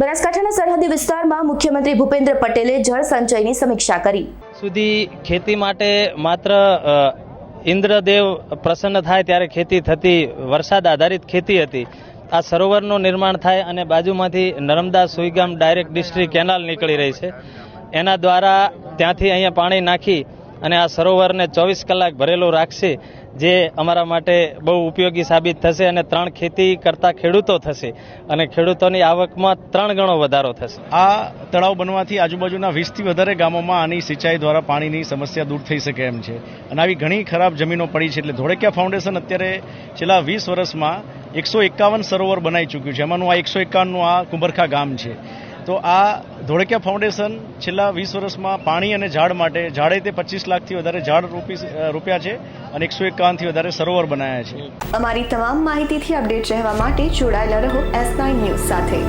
બનાસકાંઠાના સરહદી વિસ્તારમાં મુખ્યમંત્રી ભૂપેન્દ્ર પટેલે જળ સંચયની સમીક્ષા કરી. સુધી ખેતી માટે માત્ર ઇન્દ્રદેવ પ્રસન્ન થાય ત્યારે ખેતી થતી, વરસાદ આધારિત ખેતી હતી. આ સરોવરનું નિર્માણ થાય અને બાજુમાંથી Narmada Suigam direct district canal નીકળી રહી છે. એના દ્વારા ત્યાંથી અહીંયા પાણી નાખી અને આ સરોવરને ચોવીસ કલાક ભરેલું રાખશે, જે અમારા માટે બહુ ઉપયોગી સાબિત થશે અને ત્રણ ખેતી કરતા ખેડૂતો થશે. અને ખેડૂતોની આવકમાં ત્રણ ગણો વધારો થશે. આ તળાવ બનવાથી આજુબાજુના વીસથી વધારે ગામોમાં આની સિંચાઈ દ્વારા પાણીની સમસ્યા દૂર થઈ શકે એમ છે. અને આવી ઘણી ખરાબ જમીનો પડી છે એટલે ધોળકિયા ફાઉન્ડેશન અત્યારે છેલ્લા વીસ વર્ષમાં એકસો એકાવન સરોવર બનાવી ચૂક્યું છે. એમાંનું આ એકસો એકાવનનું આ કુંભરખા ગામ છે. તો આ ધોળકિયા ફાઉન્ડેશન છેલ્લા વીસ વર્ષમાં પાણી અને ઝાડ માટે, ઝાડે તે પચીસ લાખથી વધારે ઝાડ રૂપિયા છે અને એકસો એકાવનથી વધારે સરોવર બનાવ્યા છે. અમારી તમામ માહિતીથી અપડેટ રહેવા માટે જોડાયેલા રહો એસ નાઇન ન્યૂઝ સાથે.